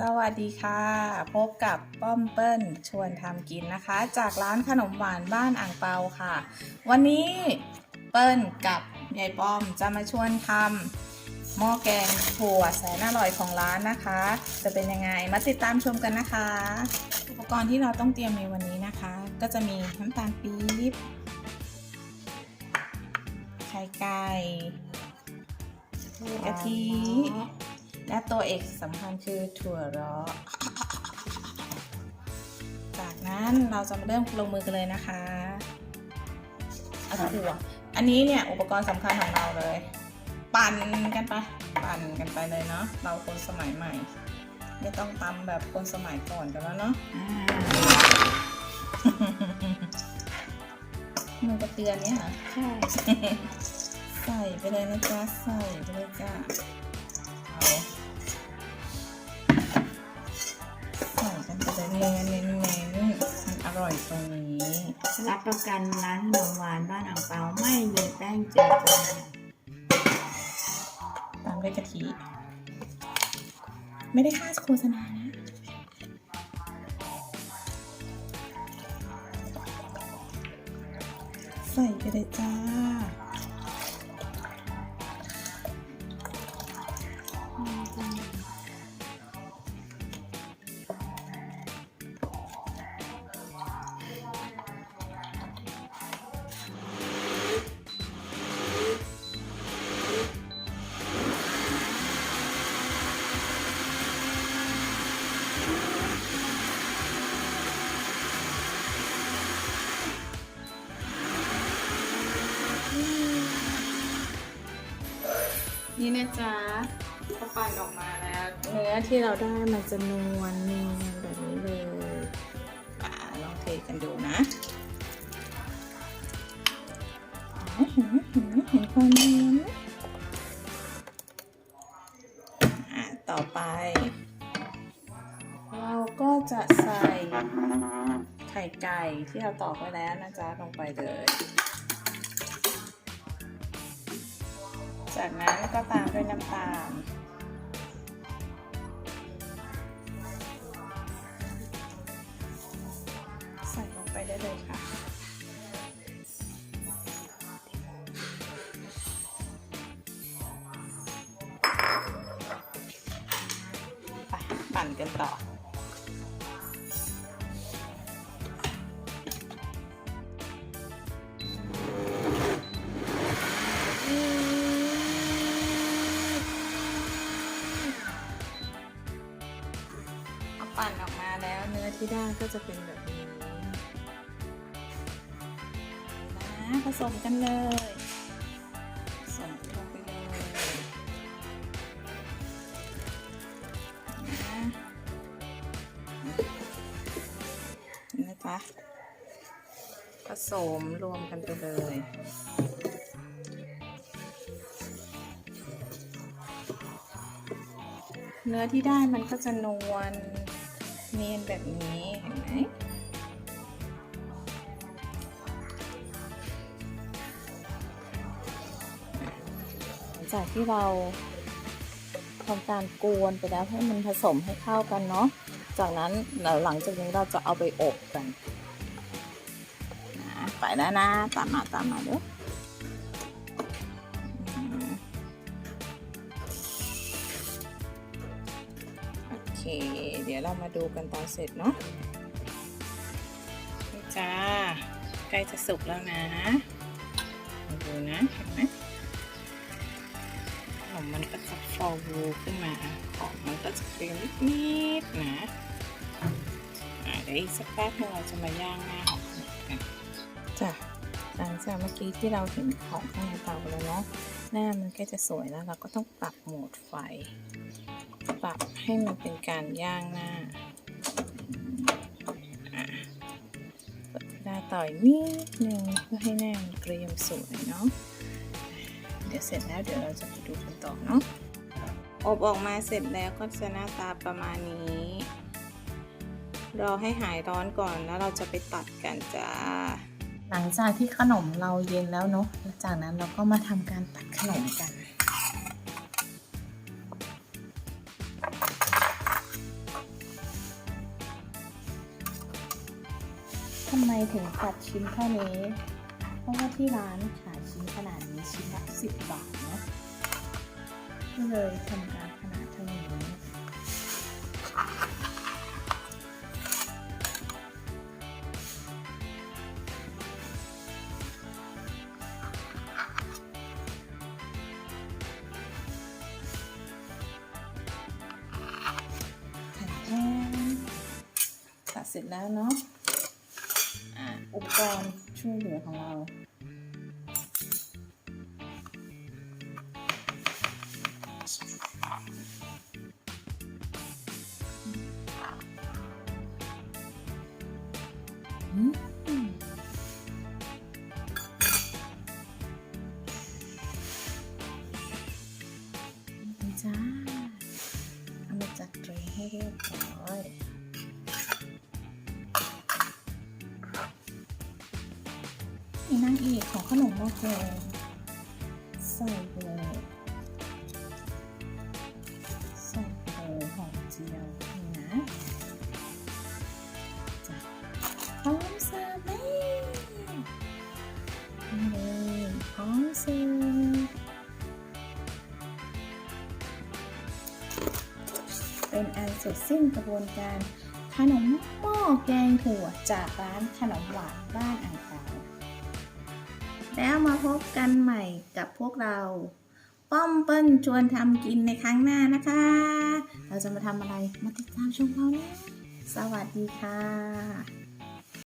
สวัสดีค่ะ พบกับป้อมเปิ้ลชวนทำกินนะคะ จากร้านขนมหวานบ้านอ่างเปาค่ะ วันนี้เปิ้ลกับยายป้อมจะมาชวนทำหม้อแกงถั่วแสนอร่อยของร้านนะคะ จะเป็นยังไงมาติดตามชมกันนะคะ อุปกรณ์ที่เราต้องเตรียมในวันนี้นะคะ ก็จะมีน้ำตาลปี๊บไข่ไก่กะทิ และตัวเอกสำคัญคือถั่วเร้อจากนั้นเราจะมาเริ่มลงมือกันเลยนะคะเอาถั่วอันนี้เนี่ยอุปกรณ์สำคัญของเราเลย ปั่นกันไป ปั่นกันไปเลยเนาะเราคนสมัยใหม่ ไม่ต้องตำแบบคนสมัยก่อนกันแล้วเนาะมันกระเตือนเนี่ยเหรอใช่ใส่ไปเลยนะจ๊ะใส่ไปเลยจ้ะเอา รับประกันร้านขนมหวานบ้านอ่างเปาไม่มีแป้งเจือจางตามด้วยกะทิไม่ได้ค่าโฆษณานะใส่ไปเลยจ้า นี่นะจ๊ะก็ปั่นออกมาแล้ว เนื้อที่เราได้มันจะนวลเนียนแบบนี้เลยอ่าลองเทกันดูนะเห็นไหมเห็นไหมห็นความเนียนไหมอ่าต่อไป เราก็จะใส่ไข่ไก่ที่เราตอกไว้แล้วนะจ๊ะลงไปเลย จากนั้นก็ตามด้วยน้ำตาล ใส่ลงไปได้เลยค่ะไปปั่นกันต่อ ปั่นออกมาแล้วเนื้อที่ได้ก็จะเป็นแบบนี้นะผสมกันเลยผสมลงไปเลยนะนี่นะจ๊ะผสมรวมกันไปเลยเนื้อที่ได้มันก็จะนวล เนียนแบบนี้เห็นไหมหลังจากที่เราทำการกวนไปแล้วให้มันผสมให้เข้ากันเนาะ จากนั้นหลังจากนี้เราจะเอาไปอบกันนะไปแล้วนะ ตามมาตามมาเด้อ เคเดี๋ยวเรามาดูกันตอนเสร็จเนาะนี่จ้า ใกล้จะสุกแล้วนะมาดูนะ เห็นไหมขนมมันก็จะฟอวูขึ้นมาของมันก็จะเกรียมนิดๆนะอะเดี๋ยวอีกสักแป๊บนึงเราจะมาย่างหน้าของขนมกันจ้ะหลังจากเมื่อกี้ที่เราเห็นของข้างในเตาไปแล้วเนาะ หน้ามันก็จะสวยแล้วเราก็ต้องปรับโหมดไฟ ปรับให้มันเป็นการย่างหน้าเปิดหน้าต่อยนิดนึงเพื่อให้หน้ามันเกรียมสวยเนาะเดี๋ยวเสร็จแล้วเดี๋ยวเราจะไปดูกันต่อเนาะอบออกมาเสร็จแล้วก็จะหน้าตาประมาณนี้รอให้หายร้อนก่อนแล้วเราจะไปตัดกันจ้า หลังจากที่ขนมเราเย็นแล้วเนาะจากนั้นเราก็มาทำการตัดขนมกัน ทำไมถึงตัดชิ้นเท่นี้ เพราะว่าที่ร้านขายชิ้นขนาดนี้ชิ้นละสิบบาทเนาะก็เลยทำการขนาด ร็จแล้วเนาะอะอุปกรณ์ช่วยเหลือของเราอืมจ้าเอามาจัดเตรียมให้เรียบร้อย นี่นางเอกของขนมหม้อแกงใส่ไปเลยใส่ไปเลยหอมเจียวนี่นะจ้ะพร้อมเสิร์ฟไหมนี่เลยพร้อมเสิร์ฟเป็นอันเสร็จสิ้นกระบวนการขนมหม้อแกงถั่วจากร้านขนมหวานบ้านอ่างขา แล้วมาพบกันใหม่กับพวกเรา ป้อมเปิ้ลชวนทำกินในครั้งหน้านะคะ เราจะมาทำอะไรมาติดตามชมเรานะสวัสดีค่ะ